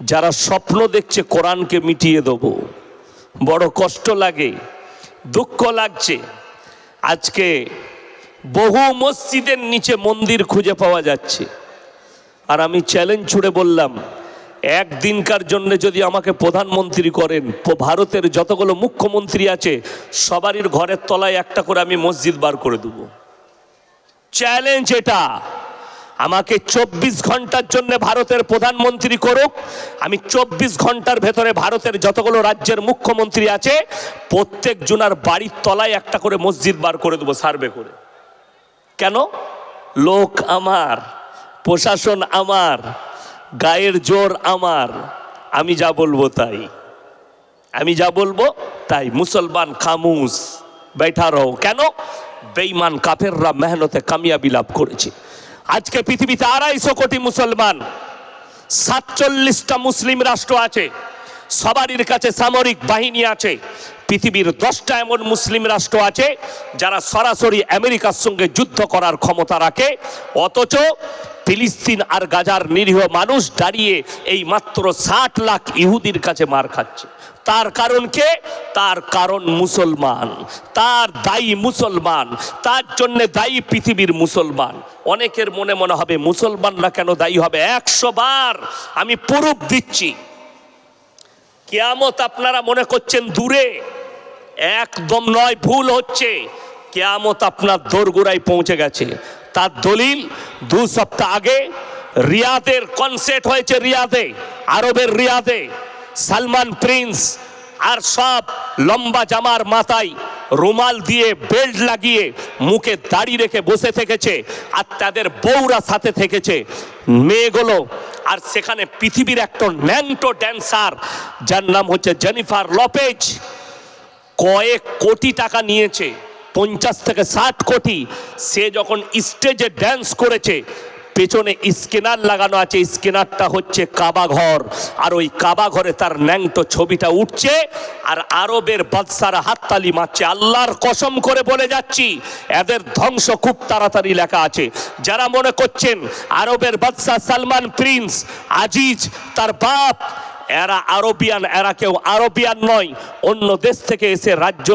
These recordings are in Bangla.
যারা স্বপ্ন দেখছে কোরআনকে মিটিয়ে দেবো। বড় কষ্ট লাগে, দুঃখ লাগছে। আজকে বহু মসজিদের নিচে মন্দির খুঁজে পাওয়া যাচ্ছে। আর আমি চ্যালেঞ্জ ছুড়ে বললাম, একদিনকার জন্য যদি আমাকে প্রধানমন্ত্রী করেন ভারতের যতগুলো মুখ্যমন্ত্রী আছে, সবারই ঘরের তলায় একটা করে আমি মসজিদ বার করে দেবো। চ্যালেঞ্জ এটা। আমাকে চব্বিশ ঘণ্টার জন্য ভারতের প্রধানমন্ত্রী করুক। আমি চব্বিশ ঘণ্টার ভেতরে ভারতের যতগুলো রাজ্যের মুখ্যমন্ত্রী আছে, প্রত্যেক জনার বাড়ির তলায় একটা করে মসজিদ বার করে দেবো সার্ভে করে। কেন? লোক আমার, প্রশাসন আমার, গায়ের জোর আমার। আমি যা বলব তাই। আমি যা বলব তাই। মুসলমান খামুস রহো কেন? বেঈমান কাফেররা মেহনতে কামিয়াবি লাভ করেছে। আজকে পৃথিবীতে আড়াইশো কোটি মুসলমান, সাতচল্লিশটা মুসলিম রাষ্ট্র আছে, সবারই কাছে সামরিক বাহিনী আছে, পৃথিবীর দশটা এমন মুসলিম রাষ্ট্র আছে যারা সরাসরি আমেরিকার সঙ্গে যুদ্ধ করার ক্ষমতা রাখে, অথচ ফিলিস্তিন আর গাজার নিরীহ মানুষ দাঁড়িয়ে এই মাত্র ষাট লাখ ইহুদির কাছে মার খাচ্ছে। তার কারণ কে? তার কারণ মুসলমান। তার দায়ী মুসলমান। তার জন্য দায়ী পৃথিবীর মুসলমান। অনেকের মনে মনে হবে মুসলমানরা কেন দায়ী হবে? একশো বার আমি প্রুফ দিচ্ছি। কেয়ামত আপনারা মনে করছেন দূরে। একদম নয়, ভুল হচ্ছে। কেয়ামত আপনার দোরগোড়ায় পৌঁছে গেছে। তার দলিল, দু সপ্তাহ আগে রিয়াদের কনসার্ট হয়েছে রিয়াদে, আরবের রিয়াদে। সালমান প্রিন্স আর সব লম্বা জামার মাথায় রুমাল দিয়ে বেল্ট লাগিয়ে মুখে দাড়ি রেখে বসে থেকেছে আর তাদের বউরা সাথে থেকেছে। মেয়েগুলো আর সেখানে পৃথিবীর একটা ন্যাংটো ড্যান্সার যার নাম হচ্ছে জেনিফার লপেজ কয়েক কোটি টাকা নিয়েছে, পঞ্চাশ থেকে ষাট কোটি। সে যখন স্টেজে ড্যান্স করেছে পেছনে স্ক্যানার লাগানো আছে, স্ক্যানারটা হচ্ছে কাবা ঘর। আর ওই কাবা ঘরে তার ন্যাংটো ছবিটা উঠছে, আর আরবের বাদশার হাততালি মারছে। আল্লাহর কসম করে বলে যাচ্ছি, এদের ধ্বংস খুব তাড়াতাড়ি লেখা আছে। যারা মনে করছেন, আরবের বাদশাহ সালমান প্রিন্স আজিজ, তার বাপ এরা আরবিয়ান, এরা কেউ আরবিয়ান নয়। অন্য দেশ থেকে এসে রাজ্য,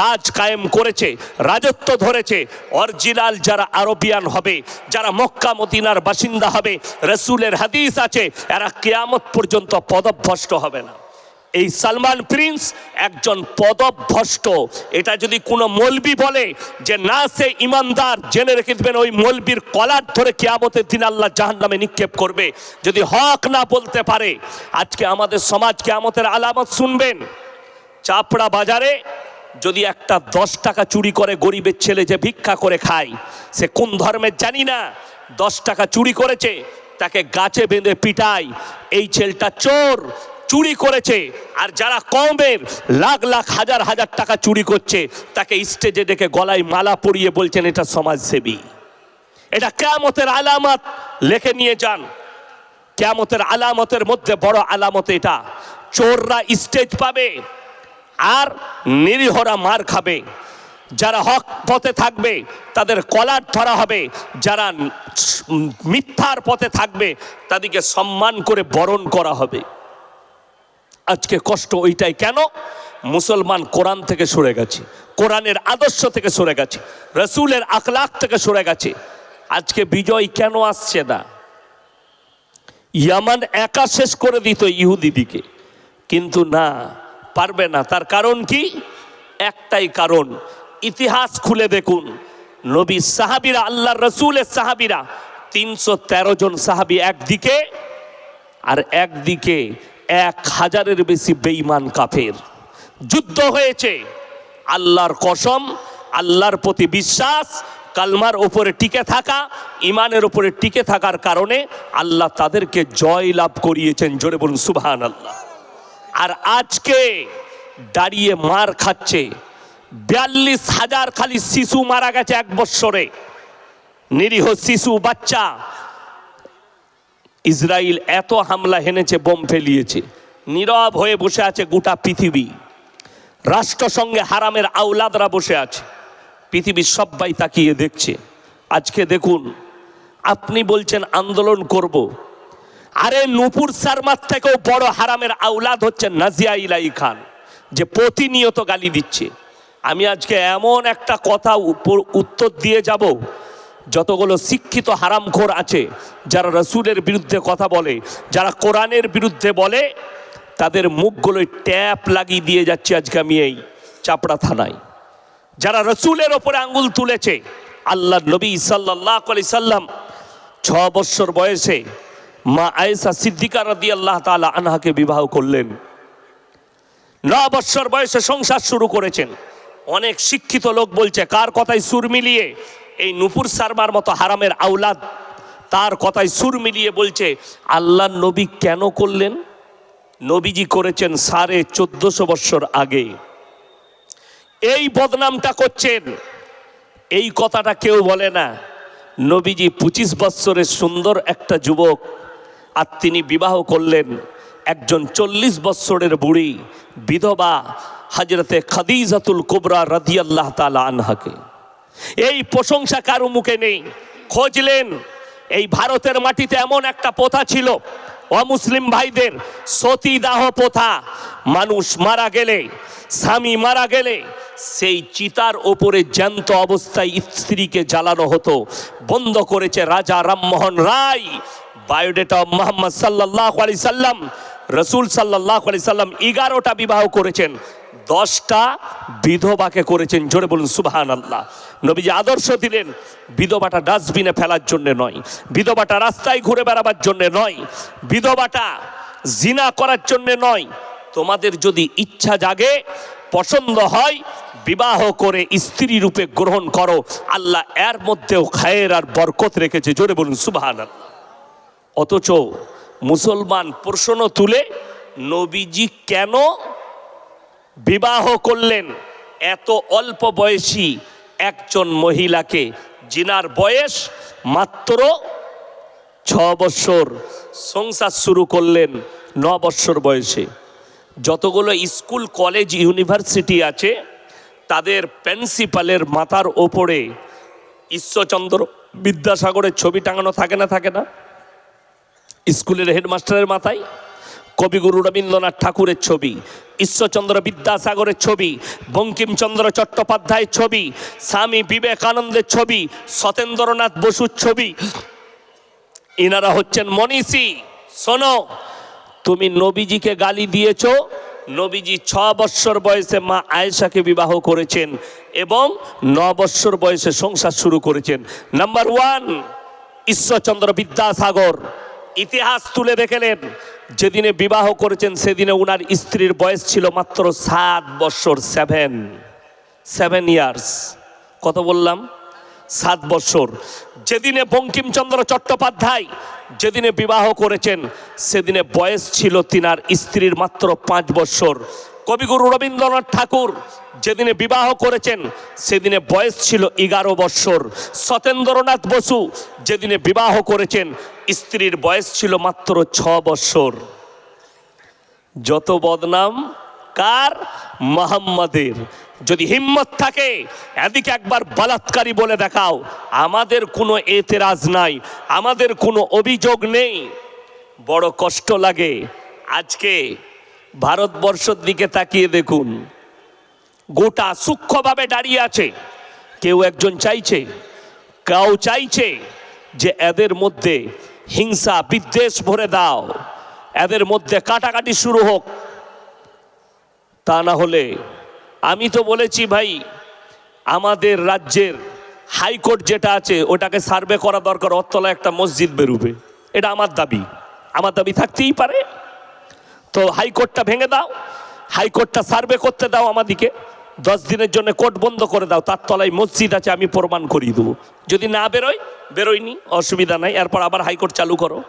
রাজ কায়েম করেছে, রাজত্ব ধরেছে। অরিজিনাল যারা আরবিয়ান হবে, যারা মক্কা মদিনার বাসিন্দা হবে, রসুলের হাদিস আছে, এরা কেয়ামত পর্যন্ত পদভ্রষ্ট হবে না। এই সালমান প্রিন্স একজন পদভ্রষ্ট। এটা যদি কোনো মলবি বলে যে না, সে ইমানদার, জেনে রেখে দেবেন ওই মলবির কলার ধরে কেয়ামতের দিন আল্লাহ জাহান নামে নিক্ষেপ করবে। যদি হক না বলতে পারে, আজকে আমাদের সমাজ কেয়ামতের আলামত শুনবেন। চাপড়া বাজারে যদি একটা দশ টাকা চুরি করে গরিবের ছেলে যে ভিক্ষা করে খায়, সে কোন ধর্মের জানি না, দশ টাকা চুরি করেছে, তাকে গাছে বেঁধে পিটায়। এই ছেলেটা চোর চুরি করেছে। আর যারা কমের লাখ লাখ হাজার হাজার টাকা চুরি করছে, তাকে স্টেজে ডেকে গলায় মালা পরিয়ে বলছেন, এটা সমাজসেবী। এটা কেয়ামতের আলামত লেখে নিয়ে যান। কেয়ামতের আলামতের মধ্যে বড় আলামত এটা। চোররা স্টেজ পাবে আর নিরীহরা মার খাবে। যারা হক পথে থাকবে, তাদের কলার ধরা হবে। যারা মিথ্যার পথে থাকবে, তাদেরকে সম্মান করে বরণ করা হবে। আজকে কষ্ট ওইটাই। কেন? মুসলমান কোরআন থেকে সরে গেছে। কোরআনের আদর্শ থেকে সরে গেছে। রসুলের আখলাক থেকে সরে গেছে। আজকে বিজয় কেন আসছে না? ইয়ামান একা শেষ করে দিত ইহুদিদিকে কিন্তু না, পারবে না। তার কারণ কি? একটাই কারণ। ইতিহাস খুলে দেখুন। নবী সাহাবিরা আল্লাহ রসুলের সাহাবিরা তিনশো তেরো জন সাহাবি একদিকে আর একদিকে এক হাজারের বেশি বেঈমান কাফের। যুদ্ধ হয়েছে। আল্লাহর কসম, আল্লাহর প্রতি বিশ্বাস, কালমার ওপরে টিকে থাকা ইমানের ওপরে টিকে থাকার কারণে আল্লাহ তাদেরকে জয় লাভ করিয়েছেন। জোরে বলুন সুবহান আল্লাহ আর আজকে দাঁড়িয়ে মার খাচ্ছে। বিয়াল্লিশ হাজার খালি শিশু মারা গেছে এক বৎসরে। নিরীহ শিশু বাচ্চা ইসরায়েল এত হামলা হেনেছে, বোম ফেলিয়েছে। নীরব হয়ে বসে আছে গোটা পৃথিবী। রাষ্ট্রসংঘে হারামের আউলাদরা বসে আছে। পৃথিবীর সবাই তাকিয়ে দেখছে। আজকে দেখুন, আপনি বলছেন, আন্দোলন করব। আরে নুপুর শর্মার থেকেও বড় হারামের আউলাদ হচ্ছে নাজিয়া ইলাই খান, যে প্রতিনিয়ত গালি দিচ্ছে। আমি আজকে এমন একটা কথা উত্তর দিয়ে যাব যতগুলো শিক্ষিত হারামখোর আছে, যারা রসুলের বিরুদ্ধে কথা বলে, যারা কোরআনের বিরুদ্ধে বলে, তাদের মুখগুলোয় ট্যাপ লাগিয়ে দিয়ে যাচ্ছে আজকে আমি এই চাপড়া থানায়। যারা রসুলের ওপরে আঙ্গুল তুলেছে আল্লাহ নবী সাল্লাহ আলি সাল্লাম ছ বৎসর বয়সে মা আয়েসা সিদ্দিকা রদি আল্লাহ তালা আনহাকে বিবাহ করলেন। ন বৎসর বয়সে সংসার শুরু করেছেন। অনেক শিক্ষিত লোক বলছে, কার কথায় সুর মিলিয়ে এই নুপুর সারমার মতো হারামের আউলাদ তার কথায় সুর মিলিয়ে বলছে আল্লাহ নবী কেন করলেন? নবীজি করেছেন সাড়ে চোদ্দশো বৎসর আগে। এই বদনামটা করছেন। এই কথাটা কেউ বলে না। নবীজি পঁচিশ বৎসরের সুন্দর একটা যুবক, আর তিনি বিবাহ করলেন একজন চল্লিশ বৎসরের বুড়ি, বিধবা হাজরতে খাদিজাতুল কুবরা রাদিয়াল্লাহ তালা আনহাকে। এই প্রশংসা কারও মুখে নেই। খোঁজলেন, এই ভারতের মাটিতে এমন একটা প্রথা ছিল, অমুসলিম ভাইদের সতীদাহ প্রথা। মানুষ মারা গেলে, স্বামী মারা গেলে সেই চিতার ওপরে জ্যান্ত অবস্থায় স্ত্রীকে জ্বালানো হতো। বন্ধ করেছে রাজা রামমোহন রায়, বায়োডেটা মোহাম্মদ সাল্লাহ আলি সাল্লাম, রসুল সাল্লাহ আলি সাল্লাম এগারোটা বিবাহ করেছেন। দশটা বিধবাকে করেছেন, জোরে বলুন সুবাহান আল্লাহ নবীজি আদর্শ দিলেন, বিধবাটা ডাস্টবিনে ফেলার জন্য নয়, বিধবাটা রাস্তায় ঘুরে বেড়াবার জন্য নয়, বিধবাটা জিনা করার জন্য নয়। তোমাদের যদি ইচ্ছা জাগে, পছন্দ হয়, বিবাহ করে স্ত্রী রূপে গ্রহণ করো, আল্লাহ এর মধ্যেও খায়ের আর বরকত রেখেছে, জোরে বলুন সুবাহান অথচ মুসলমান প্রশ্ন তুলে, নবীজি কেন বিবাহ করলেন। এত অল্প বয়সী একজন মহিলাকে জিনার বয়স মাত্র ছ বৎসর সংসার শুরু করলেন ন বৎসর বয়সে। যতগুলো স্কুল, কলেজ, ইউনিভার্সিটি আছে, তাদের প্রিন্সিপালের মাথার ওপরে ঈশ্বরচন্দ্র বিদ্যাসাগরের ছবি টাঙানো থাকে না থাকে না? স্কুলের হেডমাস্টারের মাথায়? কবিগুরু রবীন্দ্রনাথ ঠাকুরের ছবি, ঈশ্বরচন্দ্র বিদ্যাসাগরের ছবি, বঙ্কিমচন্দ্র চট্টোপাধ্যায়ের ছবি, স্বামী বিবেকানন্দের ছবি, সতেন্দ্রনাথ বসুর ছবি। ইনারা হচ্ছেন মনীষী। শোনো, তুমি নবীজিকে গালি দিয়েছ, নবীজি ছ বৎসর বয়সে মা আয়েশাকে বিবাহ করেছেন এবং ন বৎসর বয়সে সংসার শুরু করেছেন। Number one, Ishwarchandra Vidyasagar. ইতিহাস তুলে দেখলেন যেদিনে বিবাহ করেছেন, সেদিনে উনার স্ত্রীর বয়স ছিল মাত্র সাত বৎসর সেভেন সেভেন ইয়ার্স কত বললাম? সাত বৎসর যেদিনে বঙ্কিমচন্দ্র চট্টোপাধ্যায় যেদিনে বিবাহ করেছেন, সেদিনে বয়স ছিল তিনার স্ত্রীর মাত্র পাঁচ বৎসর কবিগুরু রবীন্দ্রনাথ ঠাকুর যেদিনে বিবাহ করেছেন, সেদিনে বয়স ছিল এগারো বৎসর সতেন্দ্রনাথ বসু যেদিনে বিবাহ করেছেন, স্ত্রীর বয়স ছিল মাত্র ছ বৎসর যত বদনাম, কার? মোহাম্মদের। যদি হিম্মত থাকে, এদিকে একবার বলাৎকারী বলে দেখাও, আমাদের কোনো এতেরাজ নাই, আমাদের কোনো অভিযোগ নেই। বড় কষ্ট লাগে। আজকে ভারতবর্ষের দিকে তাকিয়ে দেখুন। গোটা সূক্ষ্মভাবে দাঁড়িয়ে আছে। কেউ একজন চাইছে, কেউ চাইছে যে এদের মধ্যে হিংসা বিদ্বেষ ভরে দাও, এদের মধ্যে কাটাকাটি শুরু হোক। তা না হলে আমি তো বলেছি ভাই, আমাদের রাজ্যের হাইকোর্ট যেটা আছে, ওটাকে সার্ভে করা দরকার, অতলা একটা মসজিদ বেরোবে। এটা আমার দাবি। আমার দাবি থাকতেই পারে। তো হাইকোর্টটা ভেঙে দাও, হাইকোর্টটা সার্ভে করতে দাও আমাদিকে। দশ দিনের জন্য কোর্ট বন্ধ করে দাও, তার তলায় মসজিদ আছে, আমি প্রমাণ করিয়ে দেবো। যদি না বেরোয়, বেরোয়নি, অসুবিধা নাই, এরপর আবার হাইকোর্ট চালু করো।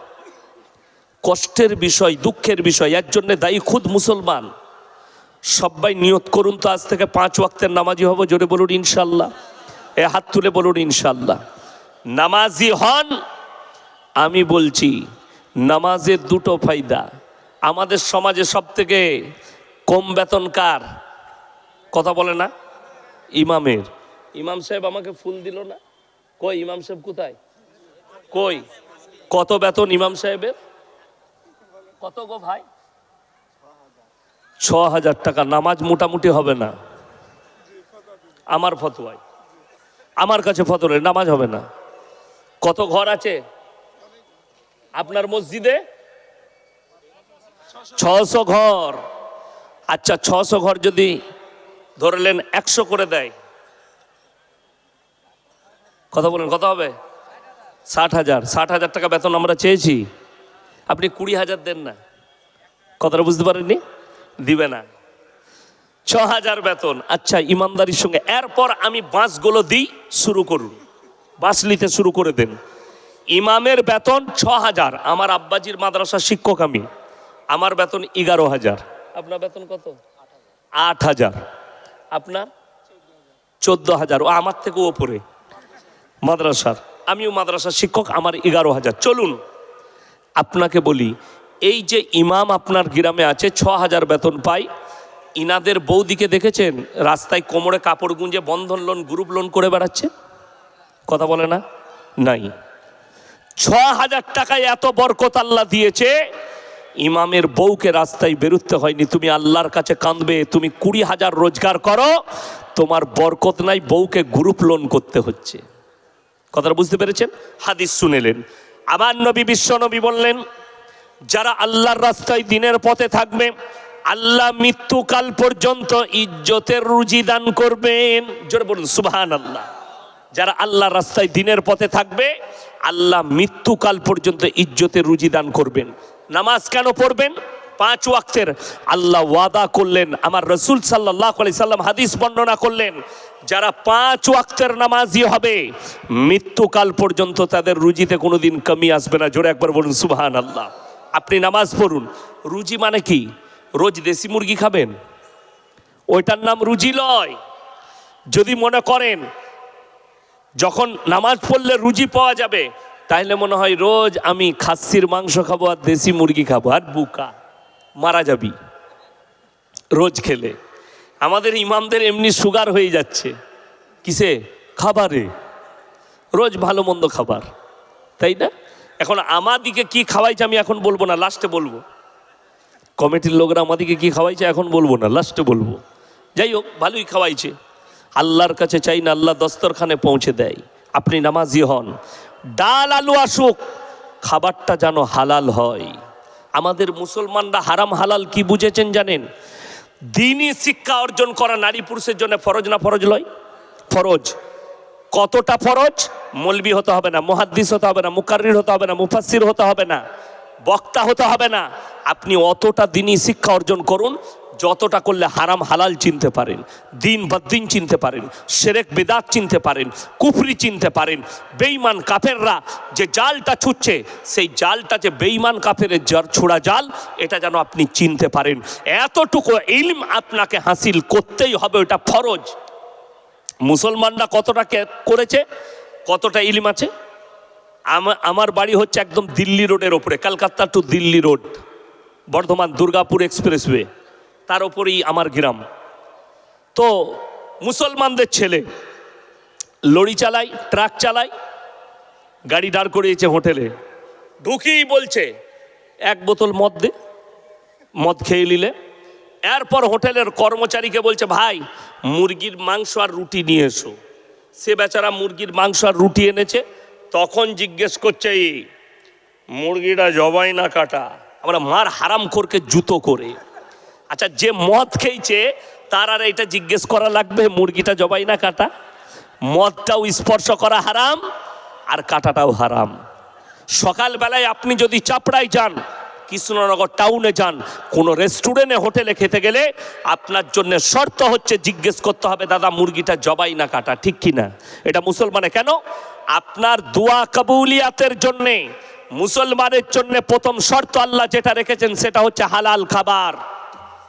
কষ্টের বিষয়, দুঃখের বিষয়, এর জন্য দায়ী খুদ মুসলমান। সবাই নিয়ত করুন তো, আজ থেকে পাঁচ ওয়াক্তের নামাজি হব, জোরে বলুন ইনশাল্লাহ। এ হাত তুলে বলুন ইনশাল্লাহ। নামাজি হন, আমি বলছি, নামাজের দুটো ফায়দা। আমাদের সমাজে সব থেকে কম বেতন কার কথা বলে না? ইমামের। ইমাম সাহেব আমাকে ফুল দিল না? কই ইমাম সাহেব কোথায়? কই? কত বেতন ইমাম সাহেবের? কত গো ভাই? ছ হাজার টাকা নামাজ মোটামুটি হবে না। আমার ফতোয়ায়। আমার কাছে ফতোয়ায় নামাজ হবে না। কত ঘর আছে? আপনার মসজিদে? ছশো ঘর। আচ্ছা ছশো ঘর যদি ধরলেন একশো করে দেয়। কথা বলেন কত হবে? ষাট হাজার ষাট হাজার টাকা বেতন আমরা চেয়েছি। আপনি কুড়ি হাজার দেন না। কথাটা বুঝতে পারেননি? দিবে না। ছ হাজার বেতন। আচ্ছা ইমানদারির সঙ্গে। এরপর আমি বাঁশগুলো দিই, শুরু করুন। বাঁশ নিতে শুরু করে দেন। ইমামের বেতন ছ হাজার। আমার আব্বাজির মাদ্রাসার শিক্ষক আমি। আমার বেতন এগারো হাজার। আপনার বেতন কত? আট হাজার। আপনার? চোদ্দ হাজার। ও আমার থেকে ওপরে। মাদ্রাসার। আমিও মাদ্রাসার শিক্ষক, আমার এগারো হাজার। চলুন, আপনাকে বলি, এই যে ইমাম আপনার গ্রামে আছে ছ হাজার বেতন পায় ইনাদের বৌদিকে দেখেছেন? রাস্তায় কোমরে কাপড় গুঁজে বন্ধন লোন, গ্রুপ লোন করে বেড়াচ্ছে? কথা বলে না? নাই। ছ হাজার টাকায় এত বরকত আল্লাহ দিয়েছে ইমামের বউকে রাস্তায় বেরুতে হয়নি। তুমি আল্লাহর কাছে কাঁদবে, তুমি কুড়ি হাজার রোজগার করো, তোমার বরকত নাই, বউকে গ্রুপ লোন করতে হচ্ছে। কথাটা বুঝতে পেরেছেন? হাদিস শুনেলেন। আবার নবী বিশ্ব নবী বললেন, যারা আল্লাহর রাস্তায় দিনের পথে থাকবে, আল্লাহ মৃত্যুকাল পর্যন্ত ইজ্জতের রুজি দান করবেন। জোরে বলুন সুবহান আল্লাহ যারা আল্লাহর রাস্তায় দিনের পথে থাকবে, আল্লাহ মৃত্যুকাল পর্যন্ত ইজ্জতের রুজি দান করবেন। নামাজ কেন পড়বেন? পাঁচ ওয়াক্তের আল্লাহ ওয়াদা করলেন, আমার রসুল সাল্লাহ সাল্লাম হাদিস বর্ণনা করলেন, যারা পাঁচ ওয়াক্তের নামাজি হবে, মৃত্যুকাল পর্যন্ত তাদের রুজিতে কোনোদিন কমি আসবে না। জোরে একবার বলুন সুবহান আল্লাহ আপনি নামাজ পড়ুন, রুজি মানে কি? রোজ দেশি মুরগি খাবেন? ওইটার নাম রুজি লয়। যদি মনে করেন, যখন নামাজ পড়লে রুজি পাওয়া যাবে তাহলে মনে হয় রোজ আমি খাসির মাংস খাব আর দেশি মুরগি খাব। আর বুকা, মারা যাবি। রোজ খেলে। আমাদের ইমামদের এমনি সুগার হয়ে যাচ্ছে। কিসে? খাবারে। রোজ ভালো মন্দ খাবার। তাই না? এখন আমাদিকে কি খাওয়াইছে আমি এখন বলব না লাস্টে বলব। কমিটির লোকরা আমাদিকে কি খাওয়াইছে এখন বলব না লাস্টে বলব। যাই হোক, ভালোই খাওয়াইছে। আল্লাহর কাছে চাই না, আল্লাহ দস্তরখানে পৌঁছে দেয়। আপনি নামাজি হন। ডাল আলু আসুক, খাবারটা যেন হালাল হয়। আমাদের মুসলমানরা হারাম হালাল কি বুঝেছেন জানেন? দিনই শিক্ষা অর্জন করা নারী পুরুষের জন্য ফরজ না ফরজ লয়? ফরজ। কতটা ফরজ? মলবি হতে হবে না, মুহাদ্দিস হতে হবে না, মুকাররির হতে হবে না, মুফাসসির হতে হবে না, বক্তা হতে হবে না। আপনি অতটা দিনই শিক্ষা অর্জন করুন যতটা করলে হারাম হালাল চিনতে পারেন, দিন বদ্দিন চিনতে পারেন, সেরেক বেদাত চিনতে পারেন, কুফরি চিনতে পারেন বেইমান কাফেররা যে জালটা ছুটছে, সেই জালটা যে বেইমান কাফের ছোড়া জাল, এটা যেন আপনি চিনতে পারেন। এতটুকু ইলম আপনাকে হাসিল করতেই হবে, ওটা ফরজ। মুসলমানরা কতটা করেছে? কতটা ইলিম আছে? আমা- আমার বাড়ি হচ্ছে একদম দিল্লি রোডের ওপরে, Kolkata to Delhi road, Bardhaman Durgapur expressway. তার ওপরেই আমার গ্রাম। তো মুসলমানদের ছেলে লরি চালাই ট্রাক চালাই গাড়ি দাঁড় করিয়েছে হোটেলে। ঢুকিই বলছে, এক বোতল মদ দে, মদ খেয়ে নিলে। এরপর হোটেলের কর্মচারীকে বলছে, ভাই, মুরগির মাংস আর রুটি নিয়ে এসো। সে বেচারা মুরগির মাংস আর রুটি এনেছে, তখন জিজ্ঞেস করছে মুরগিটা জবাই না কাটা? আমরা মার হারাম করকে জুতো করে আচ্ছা যে মদ খেয়েছে, তার আর এটা জিজ্ঞেস করা লাগবে, মুরগিটা জবাই না কাটা? মদটাও স্পর্শ করা হারাম, আর কাটাটাও হারাম। সকালবেলায় আপনি যদি চাপড়ায় যান, কৃষ্ণনগর টাউনে যান, কোনো রেস্টুরেন্টে, হোটেলে খেতে গেলে আপনার জন্য শর্ত হচ্ছে জিজ্ঞেস করতে হবে, দাদা, মুরগিটা জবাই না কাটা, ঠিক কি না? এটা মুসলমানে কেন? আপনার দোয়া কবুলিয়াতের জন্যে, মুসলমানের জন্য প্রথম শর্ত আল্লাহ যেটা রেখেছেন, সেটা হচ্ছে হালাল খাবার।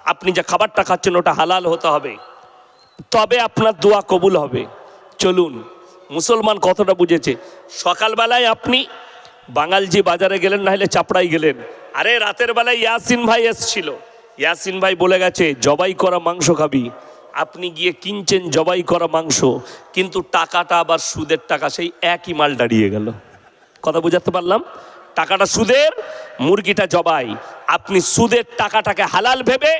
আপনি যে খাবারটা খাচ্ছেন, ওটা হালাল হতে হবে। তবে আপনার দোয়া কবুল হবে। চলুন, মুসলমান কতটা বুঝেছে। সকালবেলায় আপনি বাঙালজি বাজারে গেলেন না হলে চাপড়াই গেলেন। আরে, রাতের বেলায় ইয়াসিন ভাই এসছিল। ইয়াসিন ভাই বলে গেছে, জবাই করা মাংস খাবি। আপনি গিয়ে কিনছেন জবাই করা মাংস, কিন্তু টাকাটা আবার সুদের টাকা, সেই একই মাল দাঁড়িয়ে গেল। কথা বুঝাতে পারলাম? টাকাটা সুদের, মুরগিটা জবাই। আপনি সুদের টাকাটাকে হালাল ভেবে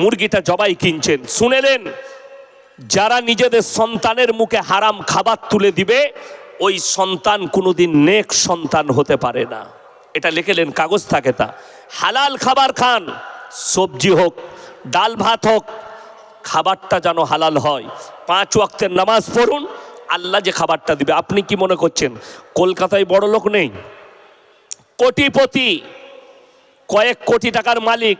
মুরগিটা জবাই কিনছেন। শুনেলেন যারা নিজেদের সন্তানের মুখে হারাম খাবার তুলে দিবে, ওই সন্তান কোনোদিন নেক সন্তান হতে পারে না। এটা লিখেলেন কাগজ থাকে তা। হালাল খাবার খান, সবজি হোক, ডাল ভাত হোক, খাবারটা যেন হালাল হয়। পাঁচ ওয়াক্তের নামাজ পড়ুন, আল্লাহ যে খাবারটা দিবে। আপনি কি মনে করছেন, কলকাতায় বড় লোক নেই? কোটিপতি, কয়েক কোটি টাকার মালিক,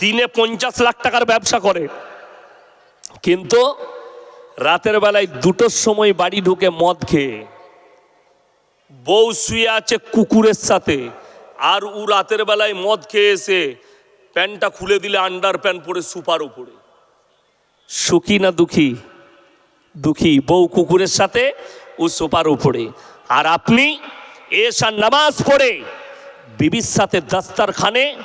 দিনে পঞ্চাশ লাখ টাকার ব্যবসা করে। কিন্তু রাতের বেলায় দুটোর সময় বাড়ি ঢুকে মদ খেয়ে, বউ শুয়ে আছে কুকুরের সাথে, আর ও রাতের বেলায় মদ খেয়ে এসে প্যান্টটা খুলে দিলে আন্ডার প্যান্ট পরে সুপার উপরে। সুখী না দুঃখী? দুঃখী। বউ কুকুরের সাথে, ও সোপার উপরে। আর আপনি এসার নামাজ পড়ে বিবির সাথে দাস্তারখানে,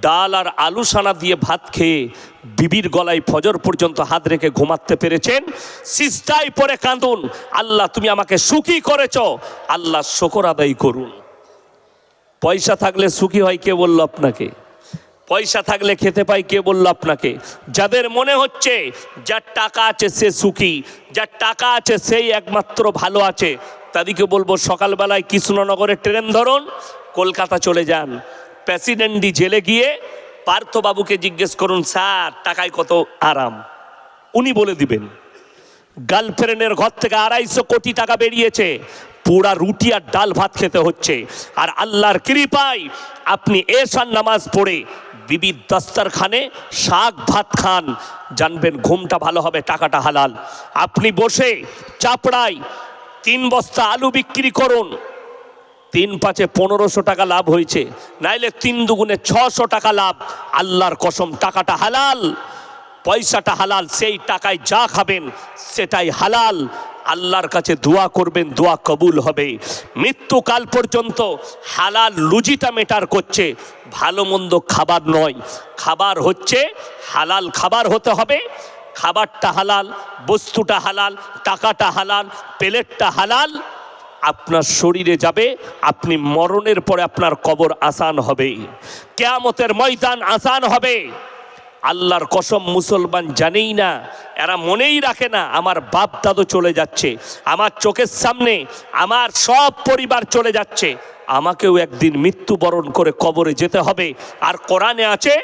ডাল আর আলু সানা দিয়ে ভাত খেয়ে বিবির গলায় ফজর পর্যন্ত হাত রেখে ঘুমাতে পেরেছেন। সিস্টাই পরে কাঁদুন। আল্লাহ, তুমি আমাকে সুখী করেছ। আল্লাহ, শকর আদায় করুন। পয়সা থাকলে সুখী হয়, কে বলল আপনাকে? পয়সা থাকলে খেতে পাই, কে বলল আপনাকে? যাদের মনে হচ্ছে যার টাকা আছে, সে সুখী। যার টাকা আছে, সেই একমাত্র ভালো আছে। তাদেরকে বলব, সকালবেলায় কৃষ্ণনগরে ট্রেন ধরুন কলকাতা চলে যান। প্রেসিডেন্টই জেলে গিয়ে পার্থবাবুকে জিজ্ঞেস করুন, স্যার, টাকায় কত আরাম উনি বলে দিবেন, গার্লফ্রেন্ডের ঘর থেকে আড়াইশো কোটি টাকা বেরিয়েছে। পুরা রুটি আর ডাল ভাত খেতে হচ্ছে। আর আল্লাহর কৃপায় আপনি এসার নামাজ পড়ে বিবির দস্তারখানে শাক ভাত খান। জানবেন ঘুমটা ভালো হবে, টাকাটা হালাল। আপনি বসে চাপড়ায় তিন বস্তা আলু বিক্রি করুন। তিন পাঁচে পনেরোশো টাকা লাভ হয়েছে। নাইলে তিন দুগুণে ছশো টাকা লাভ। আল্লাহর কসম, টাকাটা হালাল, পয়সাটা হালাল, সেই টাকায় যা খাবেন সেটাই হালাল। আল্লাহর কাছে দোয়া করবেন, দোয়া কবুল হবে। মৃত্যুকাল পর্যন্ত হালাল লুজিটা মেটার করছে। ভালো মন্দ খাবার নয়। খাবার হচ্ছে, হালাল খাবার হতে হবে। খাবারটা হালাল, বস্তুটা হালাল, টাকাটা হালাল, প্লেটটা হালাল। আপনার শরীরে যাবে, আপনি মরণের পরে আপনার কবর আসান হবে। কেয়ামতের ময়দান আসান হবে। আল্লাহর কসম মুসলমান জানেই না, এরা মনেই রাখে না, আমার বাপ দাদু চলে যাচ্ছে, আমার চোখের সামনে আমার সব পরিবার চলে যাচ্ছে। আমাকেও একদিন মৃত্যুবরণ করে কবরে যেতে হবে। আর কোরআনে আছে,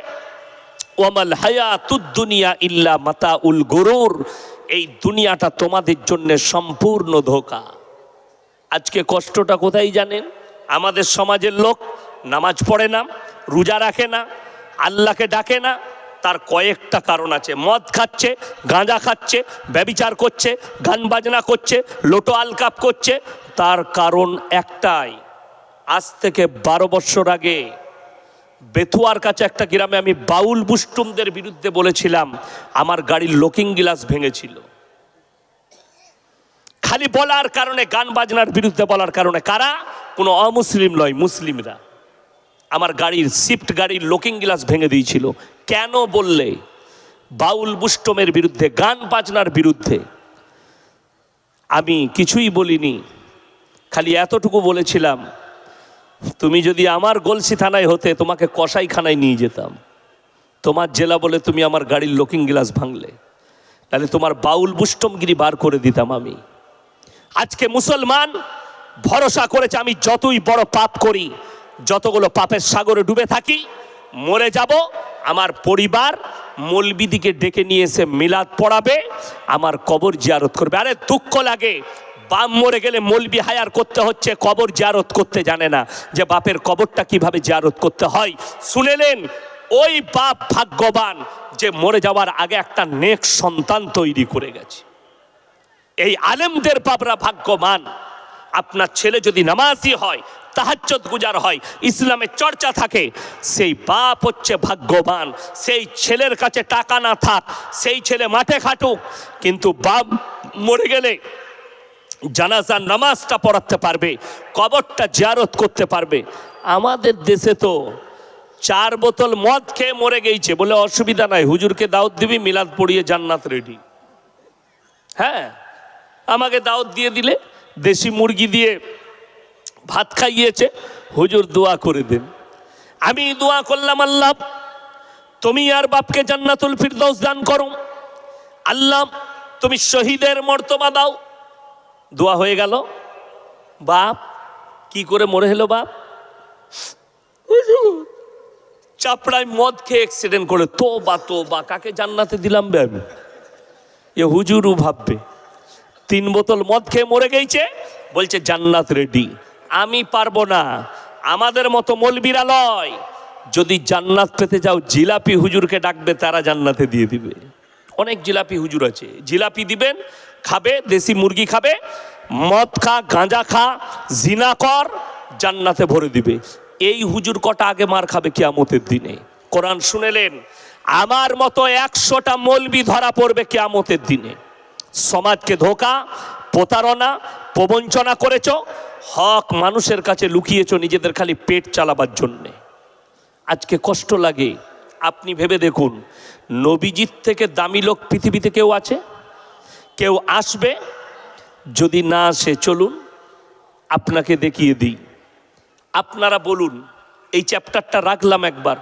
ওয়ামাল হায়াতুদ দুনিয়া ইল্লা মাতা উল গরুর এই দুনিয়াটা তোমাদের জন্য সম্পূর্ণ ধোকা। আজকে কষ্টটা কোথায় জানেন? আমাদের সমাজের লোক নামাজ পড়ে না, রোজা রাখে না, আল্লাহকে ডাকে না, তার কয়েকটা কারণ আছে। মদ খাচ্ছে, গাঁজা খাচ্ছে, ব্যবিচার করছে, গান বাজনা করছে, লোটো আলকাপ করছে, তার কারণ একটাই। আজ থেকে বারো বছর আগে বেথুয়ার কাছে একটা গ্রামে আমি বাউল বুস্টুমদের বিরুদ্ধে বলেছিলাম, আমার গাড়ির লোকিং গ্লাস ভেঙেছিল। খালি বলার কারণে, গান বাজনার বিরুদ্ধে বলার কারণে। কারা? কোনো অমুসলিম নয়, মুসলিমরা। আমার গাড়ির শিফট গাড়ির লোকিং গ্লাস ভেঙে দিয়েছিল। কেন বললে? বাউল বুষ্টমের বিরুদ্ধে, গান বাজনার বিরুদ্ধে। আমি কিছুই বলিনি, খালি এতটুকু বলেছিলাম, তুমি যদি আমার গলসি থানায় হতে, তোমাকে কসাইখানায় নিয়ে যেতাম। তোমার জেলা বলে তুমি আমার গাড়ির লোকিং গ্লাস ভাঙলে। তাহলে তোমার বাউল বুষ্টমগিরি বার করে দিতাম আমি। আজকে মুসলমান ভরসা করেছে আমি যতই বড় পাপ করি, যতগুলো পাপের সাগরে ডুবে থাকি, মরে যাব, আমার পরিবার মলবিদিকে ডেকে নিয়ে এসে মিলাদ পড়াবে, আমার কবর জিয়ারত করবে। আরে দুঃখ লাগে, বাপ মরে গেলে মলবি হায়ার করতে হচ্ছে, কবর জিয়ারত করতে জানে না যে বাপের কবরটা কীভাবে জিয়ারত করতে হয়। শুনেলেন ওই বাপ ভাগ্যবান যে মরে যাওয়ার আগে একটা নেক সন্তান তৈরি করে গেছে। এই আলেমদের বাবরা ভাগ্যবান আপনার ছেলে যদি নামাজি হয় তাহাজ্জত গুজার হয় ইসলামের চর্চা থাকে, সেই বাপ হচ্ছে ভাগ্যবান। সেই ছেলের কাছে টাকা না থাক, সেই ছেলে মাঠে খাটুক, কিন্তু বাপ মরে গেলে জানাজার নামাজটা পড়াতে পারবে, কবরটা জিয়ারত করতে পারবে। আমাদের দেশে তো চার বোতল মদ খেয়ে মরে গেছে বলে অসুবিধা নাই। হুজুরকে দাওয়াত দিবি, মিলাদ পড়িয়ে জান্নাত রেডি। হ্যাঁ? আমাকে দাওয়াত দিয়ে দিলে, দেশি মুরগি দিয়ে ভাত খাইয়েছে, হুজুর দোয়া করে দেন। আমি দোয়া করলাম, আল্লাহ, তুমি আর বাপকে জান্নাতুল ফিরদৌস দান করো। আল্লাহ, তুমি শহীদের মর্তবা দাও। দোয়া হয়ে গেল। বাপ, কি করে মরে হলো বাপ? চাপড়ায় মদ খেয়ে অ্যাক্সিডেন্ট করে তো বা তো বা কাকে জান্নাতে দিলাম বে আমি? এ হুজুরও ভাববে। তিন বোতল মদ খেয়ে মরে গেছে বলছে, জান্নাত রেডি আমি পারব না। আমাদের মতো মলবিরা লয় যদি জান্নাত পেতে যাও, জিলাপি হুজুরকে ডাকবে, তারা জান্নাতে দিয়ে দিবে। অনেক জিলাপি হুজুর আছে। জিলাপি দিবেন, খাবে, দেশি মুরগি খাবে, মদ খা, গাঁজা খা, জিনা কর, জান্নাতে ভরে দিবে। এই হুজুর কটা আগে মার খাবে কিয়ামতের দিনে? কোরআন শুনেলেন, আমার মতো একশোটা মলবি ধরা পড়বে কিয়ামতের দিনে। সমাজকে ধোকা, প্রতারণা, প্রবঞ্চনা করেছ, হক মানুষের কাছে লুকিয়েছ নিজেদের খালি পেট চালাবার জন্যে। আজকে কষ্ট লাগে, আপনি ভেবে দেখুন নবীজিৎ থেকে দামি লোক পৃথিবীতে কেউ আছে? কেউ আসবে? যদি না আসে, চলুন, আপনাকে দেখিয়ে দিই। আপনারা বলুন, এই চ্যাপ্টারটা রাখলাম একবার।